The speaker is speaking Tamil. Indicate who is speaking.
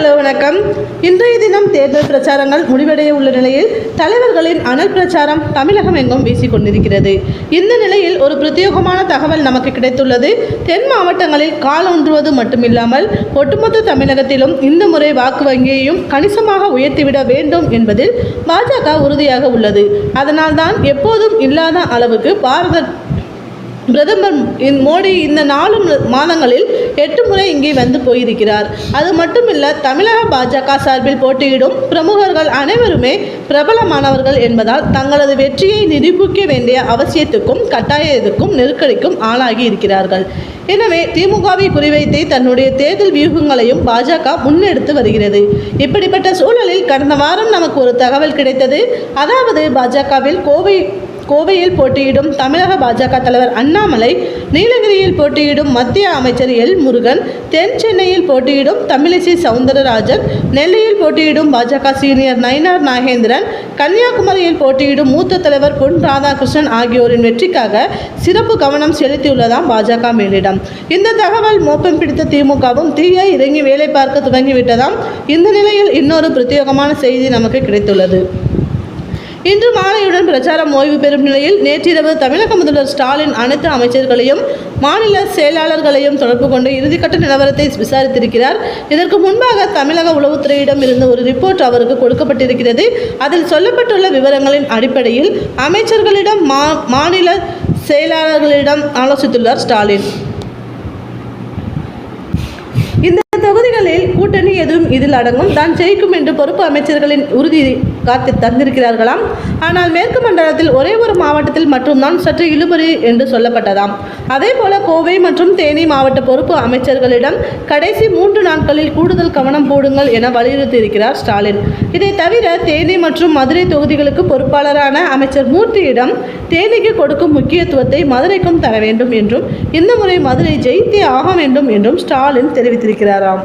Speaker 1: ஹலோ வணக்கம். இன்றைய தினம் தேர்தல் பிரச்சாரங்கள் முடிவடைய உள்ள நிலையில் தலைவர்களின் அனல் பிரச்சாரம் தமிழகம் எங்கும் வீசிக் கொண்டிருக்கிறது. இந்த நிலையில் ஒரு பிரத்யேகமான தகவல் நமக்கு கிடைத்துள்ளது. தென் மாவட்டங்களில் கால் ஊன்றுவது மட்டுமில்லாமல் ஒட்டுமொத்த தமிழகத்திலும் இந்த முறை வாக்கு வங்கியையும் கணிசமாக உயர்த்திவிட வேண்டும் என்பதில் பாஜக உறுதியாக உள்ளது. அதனால்தான் எப்போதும் இல்லாத அளவுக்கு பாரத பிரதமர் மோடி இந்த நாலு மாதங்களில் எட்டு முறை இங்கே வந்து போயிருக்கிறார். அது மட்டுமில்ல தமிழக பாஜக சார்பில் போட்டியிடும் பிரமுகர்கள் அனைவருமே பிரபலமானவர்கள் என்பதால் தங்களது வெற்றியை நிரூபிக்க வேண்டிய அவசியத்துக்கும் கட்டாயத்துக்கும் நெருக்கடிக்கும் ஆளாகி இருக்கிறார்கள். எனவே திமுகவை குறிவைத்தே தன்னுடைய தேர்தல் வியூகங்களையும் பாஜக முன்னெடுத்து வருகிறது. இப்படிப்பட்ட சூழலில் கடந்த வாரம் நமக்கு ஒரு தகவல் கிடைத்தது. அதாவது பாஜகவில் கோவை கோவையில் போட்டியிடும் தமிழக பாஜக தலைவர் அண்ணாமலை நீலகிரியில் போட்டியிடும் மத்திய அமைச்சர் எல் முருகன் தென் சென்னையில் போட்டியிடும் தமிழிசை சவுந்தரராஜன் நெல்லையில் போட்டியிடும் பாஜக சீனியர் நயினார் நாகேந்திரன் கன்னியாகுமரியில் போட்டியிடும் மூத்த தலைவர் பொன் ராதாகிருஷ்ணன் ஆகியோரின் வெற்றிக்காக சிறப்பு கவனம் செலுத்தியுள்ளதாம் பாஜக மேலிடம். இந்த தகவல் மோப்பம் பிடித்த திமுகவும் தீய இறங்கி வேலை பார்க்க துவங்கிவிட்டதாம். இந்த நிலையில் இன்னொரு பிரத்யேகமான செய்தி நமக்கு கிடைத்துள்ளது. இன்று மாலையுடன் பிரச்சாரம் ஓய்வு பெறும் நிலையில் நேற்றிரவு தமிழக முதல்வர் ஸ்டாலின் அனைத்து அமைச்சர்களையும் மாநில செயலாளர்களையும் தொடர்பு கொண்டு இறுதிக்கட்ட நிலவரத்தை விசாரித்திருக்கிறார். இதற்கு முன்பாக தமிழக உளவுத்துறையிடம் இருந்த ஒரு ரிப்போர்ட் அவருக்கு கொடுக்கப்பட்டிருக்கிறது. அதில் சொல்லப்பட்டுள்ள விவரங்களின் அடிப்படையில் அமைச்சர்களிடம் மா மாநில செயலாளர்களிடம் ஆலோசித்துள்ளார் ஸ்டாலின். இந்த தொகுதிகளில் கூட்டணி எதுவும் இதில் அடங்கும். தான் ஜெயிக்கும் என்று பொறுப்பு அமைச்சர்களின் உறுதி காத்து தந்திருக்கிறார்களாம். ஆனால் மேற்கு மண்டலத்தில் ஒரே ஒரு மாவட்டத்தில் மட்டும்தான் சற்று இழுபறி என்று சொல்லப்பட்டதாம். அதே போல கோவை மற்றும் தேனி மாவட்ட பொறுப்பு அமைச்சர்களிடம் கடைசி மூன்று நாட்களில் கூடுதல் கவனம் போடுங்கள் என வலியுறுத்தியிருக்கிறார் ஸ்டாலின். இதை தவிர தேனி மற்றும் மதுரை தொகுதிகளுக்கு பொறுப்பாளரான அமைச்சர் மூர்த்தியிடம் தேனிக்கு கொடுக்கும் முக்கியத்துவத்தை மதுரைக்கும் தர வேண்டும் என்றும் இந்த முறை மதுரை ஜெயித்தே ஆக வேண்டும் என்றும் ஸ்டாலின் தெரிவித்திருக்கிறாராம்.